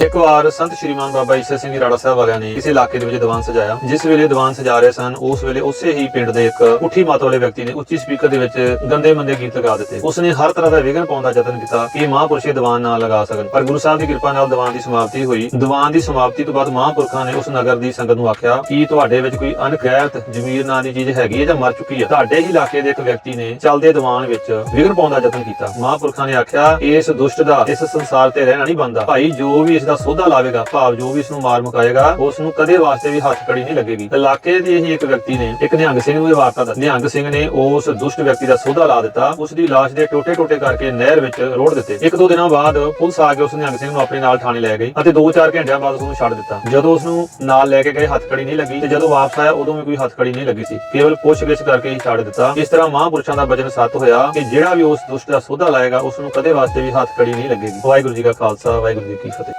ਇੱਕ ਵਾਰ ਸੰਤ ਸ਼੍ਰੀਮਾਨ ਬਾਬਾ ਈਸਾ ਸਿੰਘ ਰਾੜਾ ਸਾਹਿਬ ਵਾਲਿਆਂ ਨੇ ਕਿਸੇ ਇਲਾਕੇ ਦੇ ਵਿੱਚ ਦੀਵਾਨ ਸਜਾਇਆ। ਜਿਸ ਵੇਲੇ ਦੀਵਾਨ ਸਜਾ ਰਹੇ ਸਨ, ਉਸ ਵੇਲੇ ਉਸੇ ਹੀ ਪਿੰਡ ਦੇ ਇੱਕ ਉੱਠੀ ਮਾਤਾ ਵਾਲੇ ਵਿਅਕਤੀ ਨੇ ਉੱਚੀ ਸਪੀਕਰ ਦੇ ਵਿੱਚ ਗੰਦੇ ਮੰਦੇ ਗੀਤ ਲਗਾ ਦਿੱਤੇ। ਉਸਨੇ ਹਰ ਤਰ੍ਹਾਂ ਦਾ ਵਿਘਨ ਪਾਉਣ ਦਾ ਯਤਨ ਕੀਤਾ ਕਿ ਇਹ ਮਹਾਂਪੁਰਸ਼ ਦੀਵਾਨ ਨਾ ਲਗਾ ਸਕਣ। ਪਰ ਗੁਰੂ ਸਾਹਿਬ ਦੀ ਕਿਰਪਾ ਨਾਲ ਦੀਵਾਨ ਦੀ ਸਮਾਪਤੀ ਹੋਈ। ਦੀਵਾਨ ਦੀ ਸਮਾਪਤੀ ਤੋਂ ਬਾਅਦ ਮਹਾਂਪੁਰਖਾਂ ਨੇ ਉਸ ਨਗਰ ਦੀ ਸੰਗਤ ਨੂੰ ਆਖਿਆ ਕਿ ਤੁਹਾਡੇ ਵਿੱਚ ਕੋਈ ਅਣਗਹਿਤ ਜ਼ਮੀਰ ਨਾਂ ਦੀ ਚੀਜ਼ ਹੈਗੀ ਹੈ ਜਾਂ ਮਰ ਚੁੱਕੀ ਹੈ? ਤੁਹਾਡੇ ਹੀ ਇਲਾਕੇ ਦੇ ਇੱਕ ਵਿਅਕਤੀ ਨੇ ਚੱਲਦੇ ਦੀਵਾਨ ਵਿੱਚ ਵਿਘਨ ਪਾਉਣ ਦਾ ਯਤਨ ਕੀਤਾ। ਮਹਾਂਪੁਰਖਾਂ ਨੇ ਆਖਿਆ, ਇਸ ਦੁਸ਼ਟ ਦਾ ਇਸ ਸੰਸਾਰ ਤੇ ਰਹਿਣਾ ਨਹੀਂ ਬੰਦਾ ਭਾਈ, ਜੋ ਵੀ ਇਸ ਦਾ ਸੋਧਾ ਲਾਵੇਗਾ, ਭਾਵ ਜੋ ਵੀ ਇਸ ਨੂੰ ਮਾਰ ਮੁਕਾਏਗਾ ਉਸ ਨੂੰ ਕਦੇ ਵਾਸਤੇ ਵੀ ਹੱਥ ਕੜੀ ਨਹੀਂ ਲੱਗੇਗੀ। ਇਲਾਕੇ ਦੇ ਹੀ ਇੱਕ ਵਿਅਕਤੀ ਨੇ, ਇੱਕ ਨਿਹੰਗ ਸਿੰਘ ਨੂੰ ਇਹ ਵਾਰਤਾ ਦੱਸੀ। ਨਿਹੰਗ ਸਿੰਘ ਨੇ ਉਸ ਦੁਸ਼ਟ ਵਿਅਕਤੀ ਦਾ ਸੋਧਾ ਲਾ ਦਿੱਤਾ। ਉਸ ਦੀ ਲਾਸ਼ ਦੇ ਟੋਟੇ-ਟੋਟੇ ਕਰਕੇ ਨਹਿਰ ਵਿੱਚ ਰੋੜ ਦਿੱਤੇ। ਇੱਕ ਦੋ ਦਿਨਾਂ ਬਾਅਦ ਪੁਲਿਸ ਆ ਕੇ ਉਸ ਨਿਹੰਗ ਸਿੰਘ ਨੂੰ ਆਪਣੇ ਨਾਲ ਥਾਣੇ ਲੈ ਗਈ ਅਤੇ 2-4 ਘੰਟਿਆਂ ਬਾਅਦ ਉਸ ਨੂੰ ਛੱਡ ਦਿੱਤਾ। ਜਦੋਂ ਉਸ ਨੂੰ ਨਾਲ ਲੈ ਕੇ ਗਏ, ਹੱਥ ਕੜੀ ਨਹੀਂ ਲੱਗੀ ਤੇ ਜਦੋਂ ਵਾਪਸ ਆਇਆ, ਉਦੋਂ ਵੀ ਕੋਈ ਹੱਥ ਕੜੀ ਨਹੀਂ ਲੱਗੀ ਸੀ। ਕੇਵਲ ਪੁੱਛਗਿੱਛ ਕਰਕੇ ਹੀ ਛੱਡ ਦਿੱਤਾ। ਇਸ ਤਰ੍ਹਾਂ ਮਹਾਂਪੁਰਸ਼ਾਂ ਦਾ ਵਚਨ ਸੱਤ ਹੋਇਆ ਕਿ ਜਿਹੜਾ ਵੀ ਉਸ ਦੁਸ਼ਟ ਦਾ ਸੋਧਾ ਲਾਏਗਾ ਉਸ ਨੂੰ ਕਦੇ ਵਾਸਤੇ ਵੀ ਹੱਥ ਕੜੀ ਨਹੀਂ ਲੱਗੇਗੀ। ਵਾਹਿਗੁਰੂ ਜੀ ਕਾ ਖਾਲਸਾ, ਵਾਹਿਗੁਰੂ ਜੀ ਕੀ ਫਤਿਹ।